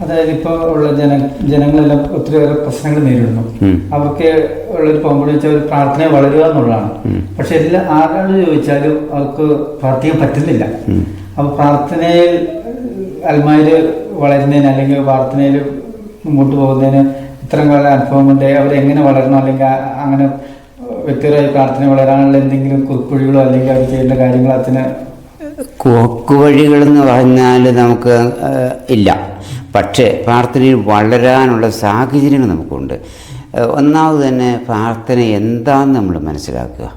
അതായത് ഇപ്പൊ ഉള്ള ജന ജനങ്ങളെല്ലാം ഒത്തിരിയേറെ പ്രശ്നങ്ങൾ നേരിടുന്നു. അവർക്ക് ഉള്ളൊരു പോകുമ്പോൾ വെച്ചാൽ ഒരു പ്രാർത്ഥന വളരുക എന്നുള്ളതാണ്. പക്ഷെ എല്ലാ ആരാണ് ചോദിച്ചാലും അവർക്ക് പ്രാർത്ഥിക്കാൻ പറ്റുന്നില്ല. അപ്പൊ പ്രാർത്ഥനയിൽ അൽമാര് വളരുന്നതിന് അല്ലെങ്കിൽ പ്രാർത്ഥനയിൽ മുമ്പോട്ട് പോകുന്നതിന് ഇത്രയും കാല അനുഭവം കൊണ്ട് അവരെങ്ങനെ വളരണം? അല്ലെങ്കിൽ അങ്ങനെ വ്യക്തിപരമായി പ്രാർത്ഥന വളരാനുള്ള എന്തെങ്കിലും കുറിപ്പുഴികളോ അല്ലെങ്കിൽ അവർ ചെയ്യേണ്ട കാര്യങ്ങളോ അതിന് കുവഴികളെന്ന് പറഞ്ഞാൽ നമുക്ക് ഇല്ല. പക്ഷേ പ്രാർത്ഥനയിൽ വളരാനുള്ള സാഹചര്യങ്ങൾ നമുക്കുണ്ട്. ഒന്നാമത് തന്നെ പ്രാർത്ഥന എന്താണെന്ന് നമ്മൾ മനസ്സിലാക്കുക.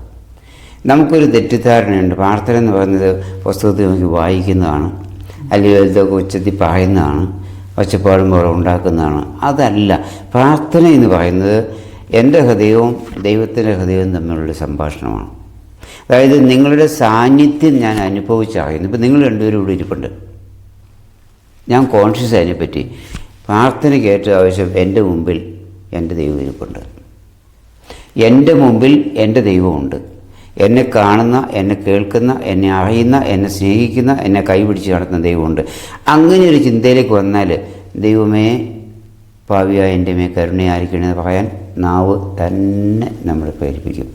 നമുക്കൊരു തെറ്റിദ്ധാരണയുണ്ട്. പ്രാർത്ഥന എന്ന് പറയുന്നത് പുസ്തകത്തിൽ നമുക്ക് വായിക്കുന്നതാണ് അല്ലെങ്കിൽ ഇതൊക്കെ ഉച്ചത്തിൽ പറയുന്നതാണ് ഒച്ചപ്പാടും പോലെ ഉണ്ടാക്കുന്നതാണ്. അതല്ല പ്രാർത്ഥന എന്ന് പറയുന്നത് എന്റെ ഹൃദയവും ദൈവത്തിന്റെ ഹൃദയവും തമ്മിലുള്ള സംഭാഷണമാണ്. അതായത് നിങ്ങളുടെ സാന്നിധ്യം ഞാൻ അനുഭവിച്ചറിയുന്നു. ഇപ്പം നിങ്ങൾ രണ്ടുപേരും ഇവിടെ ഇരിപ്പുണ്ട്. ഞാൻ കോൺഷ്യസ് അതിനെപ്പറ്റി. പ്രാർത്ഥന കേട്ട ആവശ്യം എന്റെ മുമ്പിൽ എന്റെ ദൈവം ഇരിപ്പുണ്ട്. എന്റെ മുമ്പിൽ എന്റെ ദൈവമുണ്ട് എന്നെ കാണുന്ന എന്നെ കേൾക്കുന്ന എന്നെ അറിയുന്ന എന്നെ സ്നേഹിക്കുന്ന എന്നെ കൈപിടിച്ച് നടത്തുന്ന ദൈവമുണ്ട് അങ്ങനെ ഒരു ചിന്തയിലേക്ക് വന്നാൽ ദൈവമേ ഭാവിയായ എന്റെ മേ കരുണയായിരിക്കണമെന്ന് പറയാൻ നാവ് തന്നെ നമ്മളെ പ്രേരിപ്പിക്കും.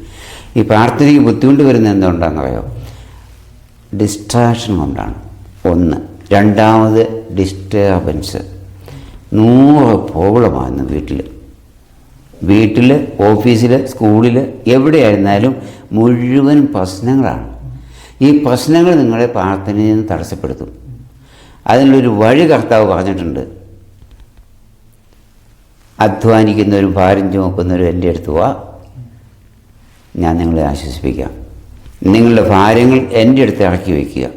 ഈ പ്രാർത്ഥനയ്ക്ക് ബുദ്ധിമുട്ട് വരുന്നത് എന്തുകൊണ്ടാണെന്നറിയോ? ഡിസ്ട്രാക്ഷൻ കൊണ്ടാണ്. ഒന്ന്. രണ്ടാമത് ഡിസ്റ്റർബൻസ് നൂറ് പ്രോബ്ലമാണ് വീട്ടിൽ വീട്ടിൽ ഓഫീസിൽ സ്കൂളിൽ എവിടെയായിരുന്നാലും മുഴുവൻ പ്രശ്നങ്ങളാണ്. ഈ പ്രശ്നങ്ങൾ നിങ്ങളെ പ്രാർത്ഥനയിൽ നിന്ന് തടസ്സപ്പെടുത്തും. അതിനുള്ളൊരു വഴി കർത്താവ് പറഞ്ഞിട്ടുണ്ട്. അധ്വാനിക്കുന്നവരും ഭാരം ചുമക്കുന്നവരും എന്റെ അടുത്ത് വാ. ഞാൻ നിങ്ങളെ ആശ്വസിപ്പിക്കാം. നിങ്ങളുടെ ഭാരങ്ങൾ എന്റെ അടുത്ത് ഇറക്കി വയ്ക്കുക.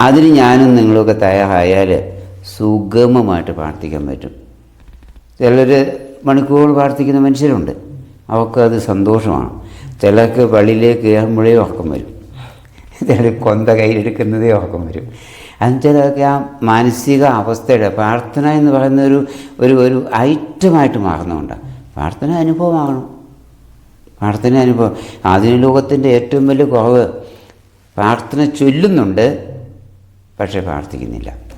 അതിന് ഞാനും നിങ്ങളൊക്കെ തയ്യാറായാൽ സുഗമമായിട്ട് പ്രാർത്ഥിക്കാൻ പറ്റും. ചിലർ മണിക്കൂറുകൾ പ്രാർത്ഥിക്കുന്ന മനുഷ്യരുണ്ട്. അവർക്കത് സന്തോഷമാണ്. ചിലർക്ക് പള്ളിയിലേക്ക് കയറുമ്പോഴേ ഉറക്കം വരും. ചിലർ കൊന്ത കയ്യിലെടുക്കുന്നതേ ഉറക്കം വരും. എന്നുവെച്ചാലൊക്കെ ആ മാനസിക അവസ്ഥയുടെ പ്രാർത്ഥന എന്ന് പറയുന്ന ഒരു ഒരു ഐറ്റമായിട്ട് മാറുന്നതുകൊണ്ടാണ്. പ്രാർത്ഥന അനുഭവമാകണം. പ്രാർത്ഥന അനുഭവം. ആധുനിക ലോകത്തിന്റെ ഏറ്റവും വലിയ കുറവ് പ്രാർത്ഥന ചൊല്ലുന്നുണ്ട് പക്ഷേ പ്രാർത്ഥിക്കുന്നില്ല.